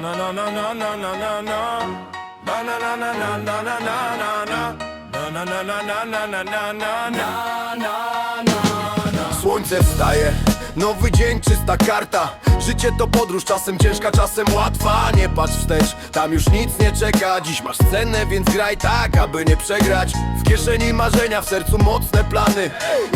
Na na na na na na na na na Na na na na na na na na na na Na na na na na na na na na na na na Słońce wstaje, nowy dzień, czysta karta Życie to podróż, czasem ciężka, czasem łatwa. Nie patrz wstecz, tam już nic nie czeka. Dziś masz cenę, więc graj tak, aby nie przegrać. W kieszeni marzenia, w sercu mocne plany.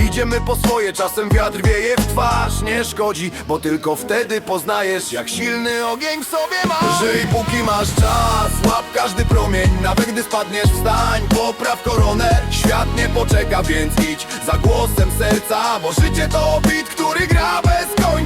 Idziemy po swoje, czasem wiatr wieje w twarz. Nie szkodzi, bo tylko wtedy poznajesz Jak silny ogień w sobie masz. Żyj póki masz czas, łap każdy promień. Nawet gdy spadniesz wstań, popraw koronę. Świat nie poczeka, więc idź za głosem serca Bo życie to bit, który gra bez końca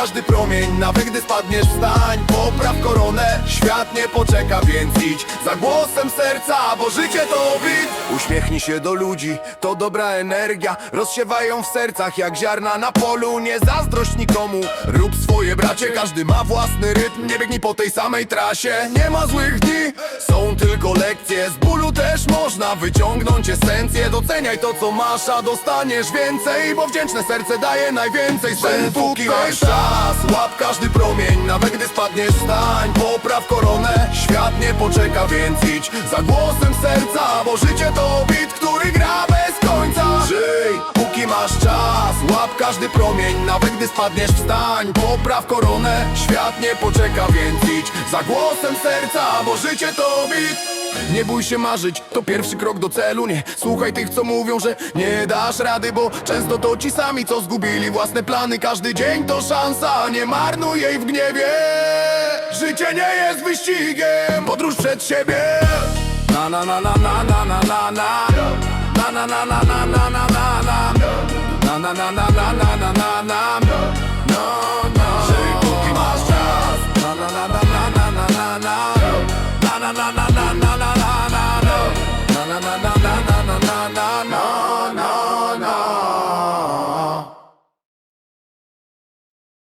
każdy promień Nawet gdy spadniesz wstań, popraw koronę Świat nie poczeka, więc idź za głosem serca Bo życie to bit. Uśmiechnij się do ludzi, to dobra energia. Rozsiewają w sercach jak ziarna na polu. Nie zazdrość nikomu, rób swoje bracie. Każdy ma własny rytm, nie biegnij po tej samej trasie. Nie ma złych dni, są tylko lekcje. Z bólu też można wyciągnąć esencję. Doceniaj to co masz, a dostaniesz więcej Bo wdzięczne serce daje najwięcej. Sen póki masz czas, łap każdy promień Nawet gdy spadniesz stań, popraw koronę Świat nie poczeka, więc idź za głosem serca Bo życie to bit, który gra bez końca. Żyj, póki masz czas, łap każdy promień Nawet gdy spadniesz wstań, popraw koronę Świat nie poczeka, więc idź za głosem serca Bo życie to bit nie bój się marzyć, to pierwszy krok do celu Nie słuchaj tych, co mówią, że nie dasz rady Bo często to ci sami, co zgubili własne plany Każdy dzień to szansa, nie marnuj jej w gniewie Życie nie jest wyścigiem, podróż przed siebie Na na na na na na na na na Na na na na na na na na na Na na na na na na na na la la la